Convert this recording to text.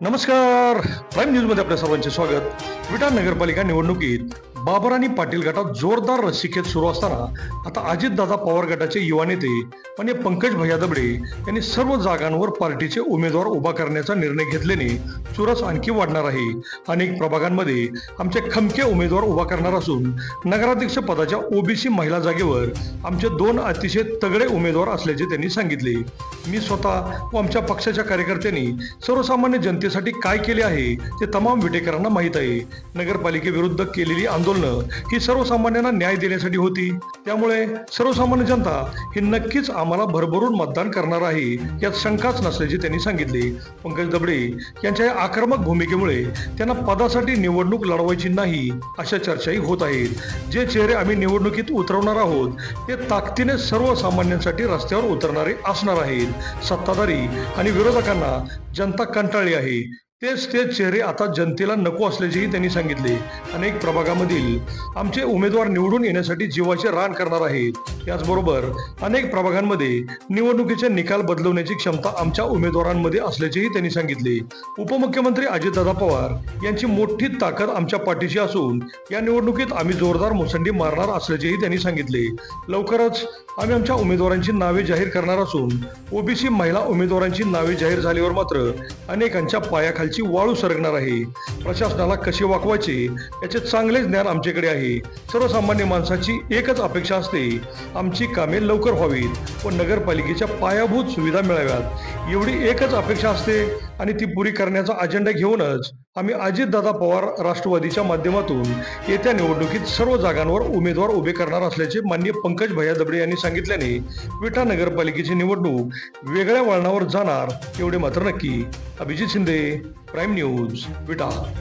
नमस्कार. प्राईम न्यूजमध्ये आपल्या सर्वांचे स्वागत. विटा नगरपालिका निवडणुकीत बाबर आणि पाटील गटात जोरदार रस्सीखेच सुरू असताना आता अजितदादा पवार गटाचे युवा नेते म्हणजे पंकज भैया दबडे यांनी सर्व जागांवर पार्टीचे उमेदवार उभा करण्याचा निर्णय घेतल्याने चुरस आणखी वाढणार आहे. अनेक प्रभागांमध्ये आमचे खमके उमेदवार उभा करणार असून नगराध्यक्ष पदाच्या ओबीसी महिला जागेवर आमचे दोन अतिशय तगडे उमेदवार असल्याचे त्यांनी सांगितले. मी स्वतः व आमच्या पक्षाच्या कार्यकर्त्यांनी सर्वसामान्य जनतेसाठी काय केले आहे ते तमाम विटेकरांना माहीत आहे. नगरपालिकेविरुद्ध केलेली आंदोलन ही सर्वसामान्यांना न्याय देण्यासाठी होती. त्यामुळे सर्वसामान्य जनता ही नक्कीच आम्हाला भरभरून मतदान करणार आहे यात शंकाच नसल्याचे त्यांनी सांगितले. पंकज दबडे यांच्या या आक्रमक भूमिकेमुळे त्यांना पदासाठी निवडणूक लढवायची नाही अशा चर्चाही होत आहेत. जे चेहरे आम्ही निवडणुकीत उतरवणार आहोत ते ताकदीने सर्वसामान्यांसाठी रस्त्यावर उतरणारे असणार आहेत. सत्ताधारी आणि विरोधकांना जनता कंटाळली आहे. तेच तेच चेहरे आता जनतेला नको असल्याचेही त्यांनी सांगितले. अनेक प्रभागामधील आमचे उमेदवार निवडून येण्यासाठी जीवाचे रान करणार आहेत. याचबरोबर अनेक प्रभागांमध्ये निवडणुकीचे निकाल बदलवण्याची क्षमता आमच्या उमेदवारांमध्ये असल्याचेही त्यांनी सांगितले. उपमुख्यमंत्री अजितदादा पवार यांची मोठी ताकद आमच्या पाठीशी असून या निवडणुकीत आम्ही जोरदार मुसंडी मारणार असल्याचेही त्यांनी सांगितले. लवकरच आम्ही आमच्या उमेदवारांची नावे जाहीर करणार असून ओबीसी महिला उमेदवारांची नावे जाहीर झाल्यावर मात्र अनेकांच्या पायाखालची वाळू सरकणार आहे. प्रशासनाला कसे वाकवायचे याचे चांगले ज्ञान आमच्याकडे आहे. सर्वसामान्य माणसाची एकच अपेक्षा असते आमची कामे लवकर व्हावीत व नगरपालिकेच्या पायाभूत सुविधा मिळाव्यात. एवढी एकच अपेक्षा असते आणि ती पुरी करण्याचा अजेंडा घेऊनच आम्ही अजितदादा पवार राष्ट्रवादीच्या माध्यमातून येत्या निवडणुकीत सर्व जागांवर उमेदवार उभे करणार असल्याचे माननीय पंकज भैया दबडे यांनी सांगितल्याने विटा नगरपालिकेची निवडणूक वेगळ्या वळणावर जाणार एवढे मात्र नक्की. Abhijit Shinde prime news Vita.